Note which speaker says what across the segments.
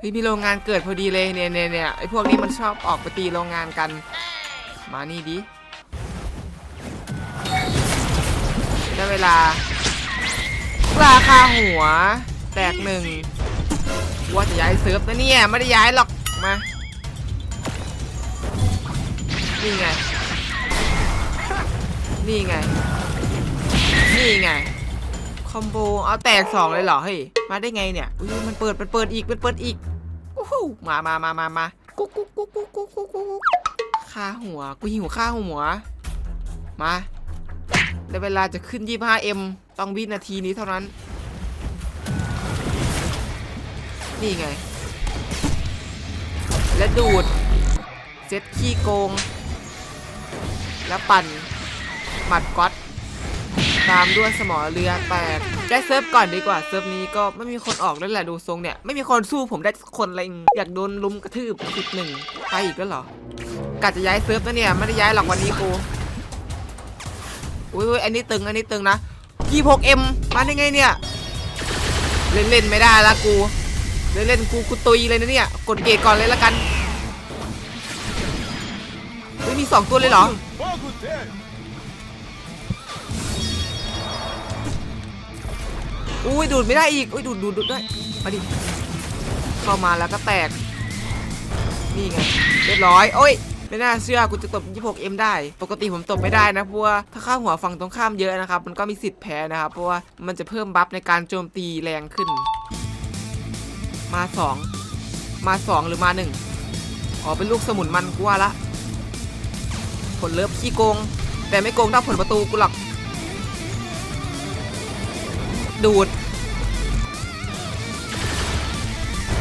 Speaker 1: เฮ้ยมีโรงงานเกิดพอดีเลยเนี่ยเนี่ยเนี่ยไอพวกนี้มันชอบออกไปตีโรงงานกัน มานี่ดิได้เวลาราคาหัว แตกหนึ่งว่าจะย้ายเซิร์ฟนะเนี่ย ไม่ได้ย้ายหรอก มา นี่ไง นี่ไง นี่ไง คอมโบ เอาแตกสองเลยเหรอ เฮ้ย มาได้ไงเนี่ย อุ้ยมันเปิด มันเปิดอีก มันเปิดอีก มามามามามากุ๊กกุ๊กกุ๊กกุ๊กกุ๊กกุ๊กกุ๊กค่าหัว กูหิวค่าหัว มาได้เวลาจะขึ้น 25M ต้องวินาทีนี้เท่านั้น นี่ไง และดูด เซ็ตขี้โกง แล้วปั่น หมัดก๊อต ตามด้วยสมอเรือแตกได้เซิร์ฟก่อนดีกว่าเซิร์ฟนี้ก็ไม่มีคนออกแล้วแหละดูทรงเนี่ยไม่มีคนสู้ผมได้สักคนอะไรอยากโดนลุมกระทืบสิบหนึ่งไปอีกแล้วเหรอกะจะย้ายเซิร์ฟนะเนี่ยไม่ได้ย้ายหรอกวันนี้กูอุ้ยอันนี้ตึงอันนี้ตึงนะ 26M มาได้ไงเนี่ย เล่นเล่นไม่ได้ละกู เล่นเล่นกูกูตุยเลยนะเนี่ย กดเกตก่อนเลยละกันเฮ้ยมีสองตัวเลยเหรอ อุ้ยดูดไม่ได้อีกอุ้ยดูดดูดดูดด้วยมาดิเข้ามาแล้วก็แตก นี่ไงเรียบร้อยโอ้ยไม่น่าเชื่อกูจะตบ 26M ได้ ปกติผมตบไม่ได้นะเพราะว่าถ้าข้าหัวฝั่งตรงข้ามเยอะนะครับ มันก็มีสิทธิ์แพ้นะครับ เพราะว่ามันจะเพิ่มบัฟในการโจมตีแรงขึ้น มาสองมาสองหรือมาหนึ่งอ๋อเป็นลูกสมุนมันกูว่าละ ผลเลิฟขี้โกง แต่ไม่โกงเท่าผลประตูกูหรอก ดูด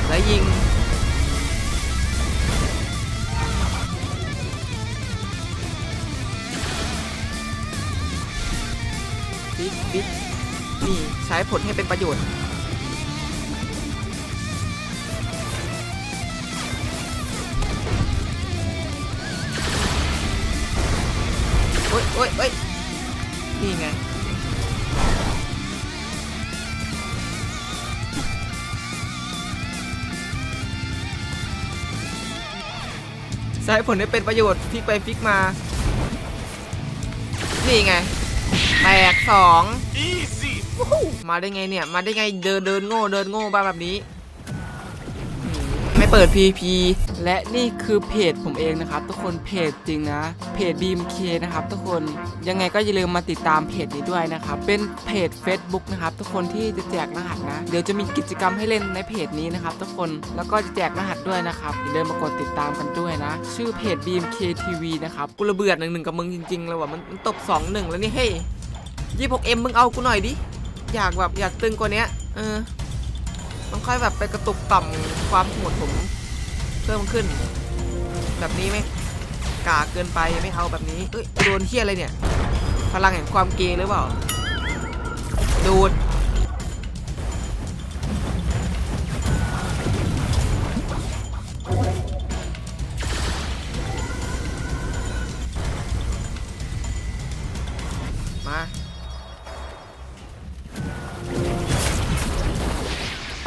Speaker 1: แล้วยิงบิ๊กบิ๊กนี่ ใช้ผลให้เป็นประโยชน์โอ๊ยโอ๊ยโอ๊ย ใช้ผลให้เป็นประโยชน์พลิกไปพลิกมา นี่ไง แตกสอง
Speaker 2: Easy!
Speaker 1: มาได้ไงเนี่ย มาได้ไงเดินเดินโง่เดินโง่บ้าแบบนี้อืม ไม่เปิด PP และนี่คือเพจผมเองนะครับ ทุกคนเพจจริงนะ เพจ BMK นะครับ ทุกคนยังไงก็อย่าลืมมาติดตามเพจนี้ด้วยนะครับ เป็นเพจ Facebook นะครับ ทุกคนที่จะแจกรหัสนะ เดี๋ยวจะมีกิจกรรมให้เล่นในเพจนี้นะครับ ทุกคนแล้วก็จะแจกรหัสด้วยนะครับอย่าลืมมากดติดตามกันด้วยนะ ชื่อเพจ BMK TV นะครับกูระเบื่อหนึ่งหนึ่งกับมึงจริงๆเลยว่ะมันมันตบสองหนึ่งแล้วนี่เฮ้ย 26M มึงเอากูหน่อยดิ อยากแบบอยากตึงกว่าเนี้ยเออ ต้องค่อยแบบไปกระตุกต่ำความโหดผมเพิ่มขึ้น แบบนี้ไหมกาเกินไปไม่เอาแบบนี้เอ้ยโดนเที่ยอะไรเนี่ย พลังแห่งความเกย์หรือเปล่าดูด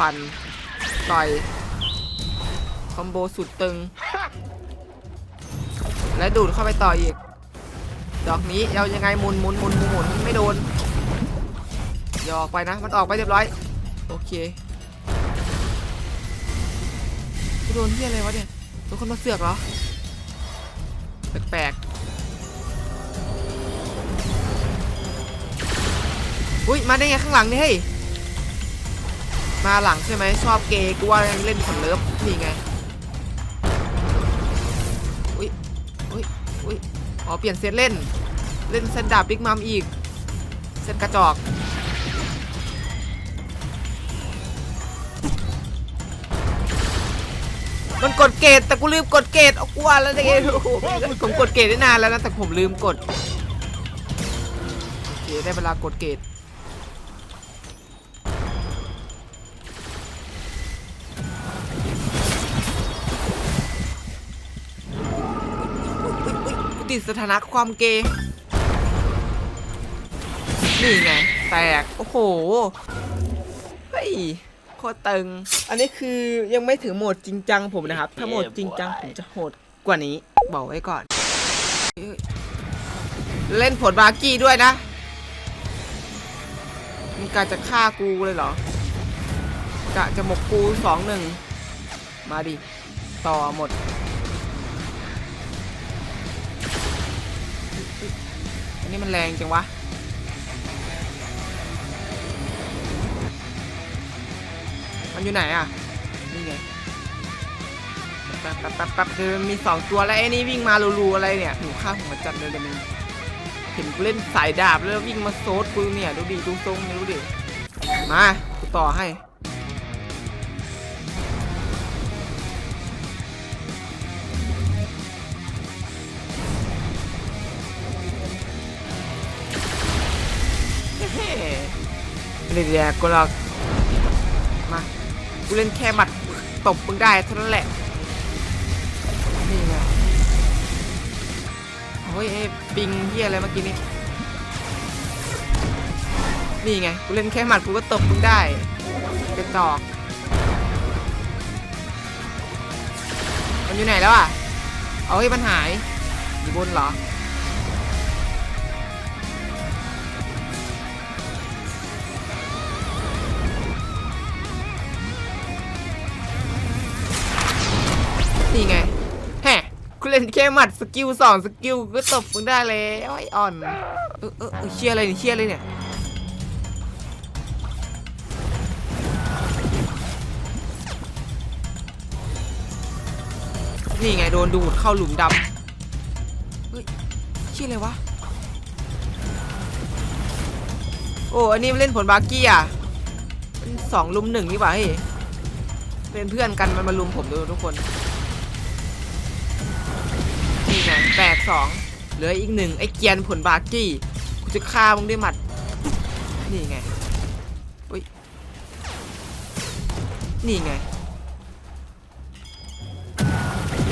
Speaker 1: ันต่อยคอมโบสุดตึง และดูดเข้าไปต่ออีก ดอกนี้เรายังไงหมุนหมุนหมุนหมุนหมุนไม่โดนย่ออกไปนะ มันออกไปเรียบร้อย โอเคโดนที่อะไรวะเนี่ยโดนคนมาเสือกเหรอ แปลกๆอุ้ยมาได้ไงข้างหลังนี่เฮ้ย มาหลังใช่ไหมชอบเกย์กูว่าเล่นผลเลิฟนี่ไงอุ้ยอุ้ยอุ้ยอ๋อเปลี่ยนเซตเล่น เล่นเซตดาบบิ๊กมัมอีกเซตกระจอกมันกดเกตแต่กูลืมกดเกตเอากูว่าแล้วได้ไงผมกดเกตได้นานแล้วนะแต่ผมลืมกดโอเคได้เวลากดเกต ติดสถานะความเกย์นี่ไง แตก โอ้โห เฮ้ยโคคตรตึง อันนี้คือยังไม่ถึงโหมดจริงจังผมนะครับ ถ้าโหมดจริงจังผมจะโหดกว่านี้ บอกไว้ก่อนเอ้ยเล่นผลบาร์กี้ด้วยนะมึงกะจะฆ่ากูเลยเหรอกะจะหมกกูสองหนึ่ง มาดิ ต่อหมด นนี้มันแรงจังวะมันอยู่ไหนอะ นี่ไงแป๊บแป๊บแป๊บแป๊บเดี๋ยวมีสองตัวแล้วไอ้นี่วิ่งมารูๆอะไรเนี่ยหนูข้าวผมมาจัดเลยเดี๋ยวมันเห็นกูเล่นสายดาบแล้ววิ่งมาโซดกูเนี่ย ดูดิดูทรงนี่ดูดิ มากูต่อให้ ไม่ได้แดกกูหรอกมา กูเล่นแค่หมัดตบมึงได้เท่านั้นแหละ นี่ไงโอ้ยไอ้ปิงเฮียอะไรเมื่อกี้นี้ นี่ไง กูเล่นแค่หมัดกูก็ตบมึงได้กระจอกมันอยู่ไหนแล้วอะ เอาให้มันหายอยู่บนเหรอ เล่นแค่หมัดสกิลสองสกิลก็ตบมึงได้แล้วไอ้อ่อนเออเออเออเชียอะไรเนี่ยเชียอะไรเนี่ยนี่ไงโดนดูดเข้าหลุมดำเฮ้ยเชี่ยอะไรวะโอ้อันนี้เล่นผลบาร์กี้อะเป็นสองลุมหนึ่งนี่หว่าเฮ้ยเป็นเพื่อนกันมันมาลุมผมดูทุกคน งแตกสองเหลืออีกหนึ่งไอ้เกียนผลบาร์กี้กูจะฆ่ามึงด้วยหมัด นี่ไงอุ้ยนี่ไง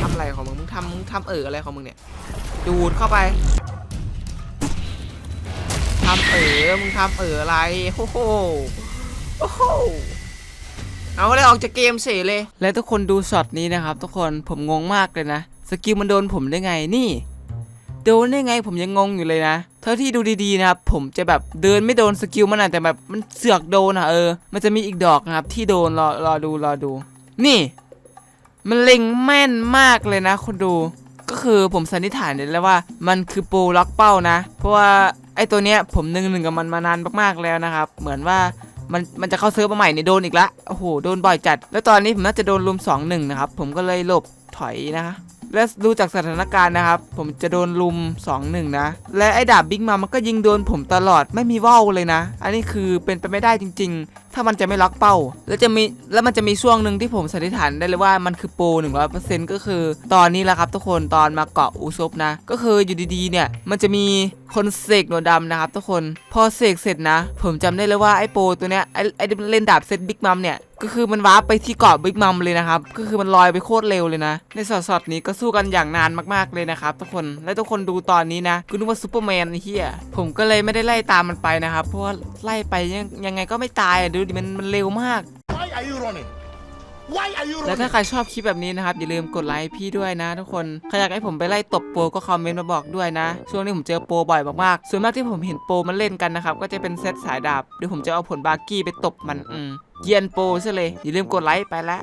Speaker 1: ทำอะไรของมึงมึงทำมึงทำเอออะไรของมึงเนี่ยดูดเข้าไปทำเออมึงทำเอออะไรโอ้โหโอ้โหเอาเลยออกจากเกมเสียเลย และทุกคนดูช็อตนี้นะครับ ทุกคนผมงงมากเลยนะ สกิลมันโดนผมได้ไงนี่ โดนได้ไงผมยังงงอยู่เลยนะเท่าที่ดูดีๆนะครับผมจะแบบเดินไม่โดนสกิลมันอะแต่แบบมันเสือกโดนอะเออ มันจะมีอีกดอกนะครับ ที่โดนรอรอดูรอดู นี่ มันเล็งแม่นมากเลยนะคนดูก็คือผมสันนิษฐานได้แล้วว่า มันคือโปรล็อกเป้านะ เพราะว่าไอ้ตัวเนี้ยผมหนึ่งหนึ่งกับมันมานานมากๆแล้วนะครับ เหมือนว่ามันมันจะเข้าเซิร์ฟมาใหม่เนี่ยโดนอีกละโอ้โหโดนบ่อยจัด แล้วตอนนี้ผมน่าจะโดนลุม2 1นะครับผมก็เลยหลบถอยนะคะ และดูจากสถานการณ์นะครับ ผมจะโดนลุม 2 1 นะ และไอ้ดาบบิ๊กมามันก็ยิงโดนผมตลอดไม่มีว่าวเลยนะ อันนี้คือเป็นไปไม่ได้จริง ๆถ้ามันจะไม่ล็อกเป้า แล้วจะมีแล้วมันจะมีช่วงหนึ่งที่ผมสันนิษฐานได้เลยว่ามันคือโปร100%ก็คือ ตอนนี้แหละครับทุกคนตอนมาเกาะอุซบนะ ก็คืออยู่ดีๆเนี่ยมันจะมีคนเสกหนวดดำนะครับทุกคน พอเสกเสร็จนะ ผมจำได้เลยว่าไอ้โปรตัวเนี้ยไอ้ไอ้เล่นดาบเซตบิ๊กมัมเนี่ยก็คือมันวาร์ปไปที่เกาะบิ๊กมัมเลยนะครับ ก็คือมันลอยไปโคตรเร็วเลยนะ ในสอดๆนี้ก็สู้กันอย่างนานมากๆเลยนะครับทุกคน และทุกคนดูตอนนี้นะกูนึกว่าซูเปอร์แมนไอ้เหี้ยผมก็เลยไม่ได้ไล่ตามมันไปนะครับ เพราะว่าไล่ไปยังยังไงก็ไม่ตายอะดูดิมันมันเร็วมากแล้
Speaker 2: ว
Speaker 1: ถ้าใครชอบคลิปแบบนี้นะครับ อย่าลืมกดไลค์พี่ด้วยนะทุกคนใครอยากให้ผมไปไล่ตบโปรก็คอมเมนต์มาบอกด้วยนะ ช่วงนี้ผมเจอโปรบ่อยมากๆส่วนมากที่ผมเห็นโปรมันเล่นกันนะครับ ก็จะเป็นเซตสายดาบเดี๋ยวผมจะเอาผลบาร์กี้ไปตบมันอืมเกียนโปรซะเลยอย่าลืมกดไลค์ไปละ